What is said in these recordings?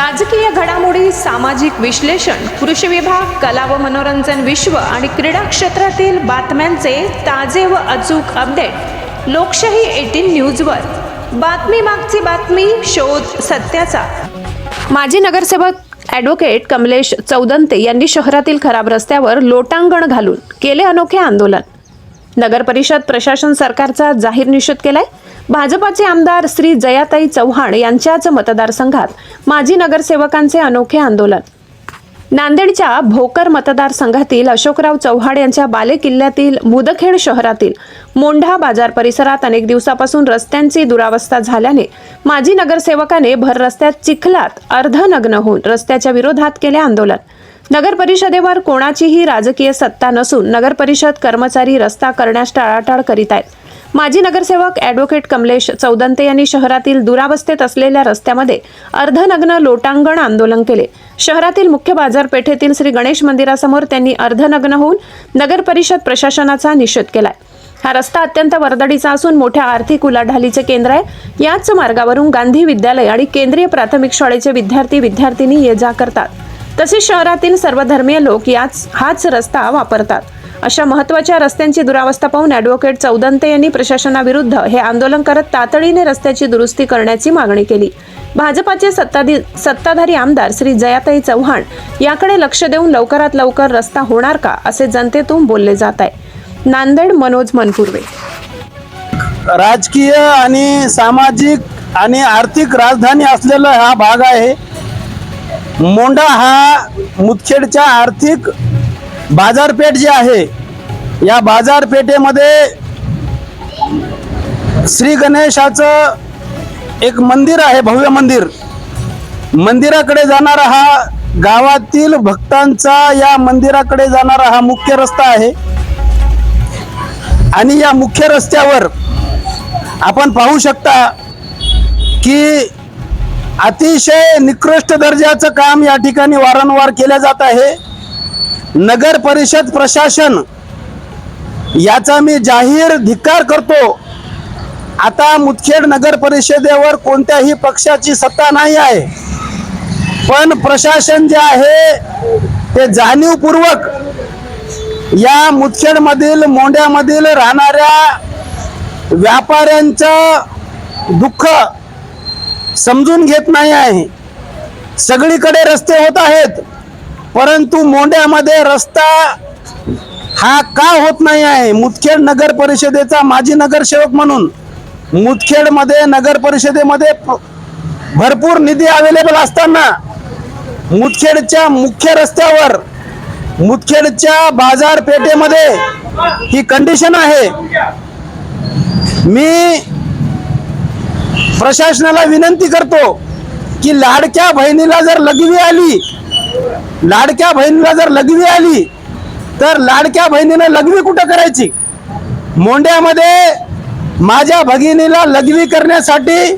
राजकीय घडामोडी सामाजिक विश्लेषण कृषी विभाग कला व मनोरंजन विश्व आणि क्रीडा क्षेत्रातील बातम्यांचे ताजे व अचूक अपडेट लोकशाही एटीन न्यूजवर. बातमी मागची बातमी शोध सत्याचा. माजी नगरसेवक ॲडव्होकेट कमलेश चौदंते यांनी शहरातील खराब रस्त्यावर लोटांगण घालून केले अनोखे आंदोलन. नगर परिषद प्रशासन सरकारचा जाहीर निषेध केलाय. भाजपाचे आमदार श्री जयाताई चव्हाण यांच्याच मतदारसंघात माजी नगरसेवकांचे अनोखे आंदोलन. नांदेडच्या भोकर मतदारसंघातील अशोकराव चव्हाण यांच्या बाले किल्ल्यातील मुदखेड शहरातील मोंढा बाजार परिसरात अनेक दिवसापासून रस्त्यांची दुरावस्था झाल्याने माजी नगरसेवकाने भर रस्त्यात चिखलात अर्धनग्न होऊन रस्त्याच्या विरोधात केले आंदोलन. नगर परिषदेवर कोणाचीही राजकीय सत्ता नसून नगर परिषद कर्मचारी रस्ता करण्यास टाळाटाळ करीत आहेत. माजी नगरसेवक ॲडव्होकेट कमलेश चौदंते यांनी शहरातील दुरावस्थेत असलेल्या रस्त्यामध्ये अर्धनग्न लोटांगण आंदोलन केले. शहरातील मुख्य बाजारपेठेतील श्री गणेश मंदिरासमोर त्यांनी अर्धनग्न होऊन नगर परिषद प्रशासनाचा निषेध केलाय. हा रस्ता अत्यंत वर्दळीचा असून मोठ्या आर्थिक उलाढालीचे केंद्र आहे. याच मार्गावरून गांधी विद्यालय आणि केंद्रीय प्राथमिक शाळेचे विद्यार्थी विद्यार्थिनी ये जा करतात. तसेच शहरातील सर्व धर्मीय लोक याच हाच रस्ता वापरतात. अशा महत्त्वाच्या रस्त्यांची दुरावस्था पाहून ॲडव्होकेट चौदंते यांनी प्रशासनाविरुद्ध हे आंदोलन करत तातडीने रस्त्याची दुरुस्ती करण्याची मागणी केली. भाजपाचे सत्ताधी सत्ताधारी आमदार श्री जयाताई चव्हाण याकडे लक्ष देऊन लवकरात लवकर रस्ता होणार का असे जनतेतून बोलले जात आहे. नांदेड मनोज मनपूर्वे. राजकीय आणि सामाजिक आणि आर्थिक राजधानी असलेला हा भाग आहे. मोंढा हा मुदखेडच्या आर्थिक बाजारपेठ जी आहे या बाजारपेठेमध्ये श्री गणेशाचं एक मंदिर आहे भव्य मंदिर. मंदिराकडे जाणारा हा गावातील भक्तांचा या मंदिराकडे जाणारा हा मुख्य रस्ता आहे. आणि या मुख्य रस्त्यावर आपण पाहू शकता की अतिशय निकृष्ट दर्जाचं काम या ठिकाणी वारंवार केलं जात आहे. नगर परिषद प्रशासन याचा मी जाहीर धिक्कार करतो. आता मुदखेड नगर परिषदेवर कोणत्याही पक्षाची सत्ता नाही आहे. पण प्रशासन जे आहे ते जाणीवपूर्वक या मुदखेडमधील मोंड्यामधील राहणाऱ्या व्यापाऱ्यांचं दुःख समजून घेत नाही आहे. सगळीकडे रस्ते होत आहेत परंतु मोंड्यामध्ये रस्ता हा का होत नाही आहे? मुदखेड नगर परिषदेचा माजी नगरसेवक म्हणून मुदखेडमध्ये नगर परिषदेमध्ये भरपूर निधी अवेलेबल असताना मुदखेडच्या मुख्य रस्त्यावर मुदखेडच्या बाजारपेठेमध्ये ही कंडिशन आहे. मी प्रशासनाला विनंती करतो की लाडक्या बहिणीला जर लघवी आली लाडक्या बहिणीला जर लघवी आली तर लाडक्या बहिणीनं लघवी कुठं करायची? मोंड्यामध्ये माझ्या भगिनीला लघवी करण्यासाठी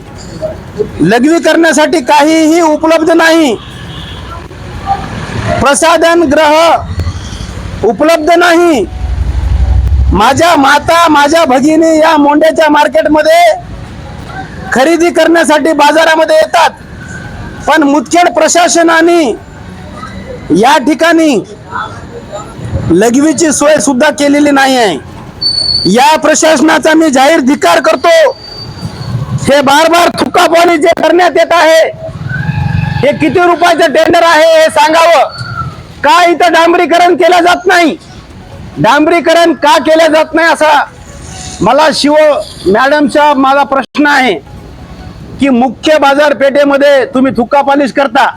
लघवी करण्यासाठी काहीही उपलब्ध नाही. प्रसाधन ग्रह उपलब्ध नाही. माझ्या माता माझ्या भगिनी या मोंड्याच्या मार्केटमध्ये खरेदी करण्यासाठी बाजारामध्ये येतात. पण मुदखेड प्रशासनाने या ठिकाणी लघवीची सोय सुद्धा केलेली नाही आहे. या प्रशासनाचा मी जाहीर धिकार करतो. हे बार बार थुकापाणी जे करण्यात येत आहे हे किती रुपयाचं टेंडर आहे हे सांगावं? का इथं डांबरीकरण केलं जात नाही? डांबरीकरण का केलं जात नाही असा मला शिव मॅडमचा माझा प्रश्न आहे. की मुख्य बाजारपेठेमध्ये तुम्ही थुक्का पॉलिश करता.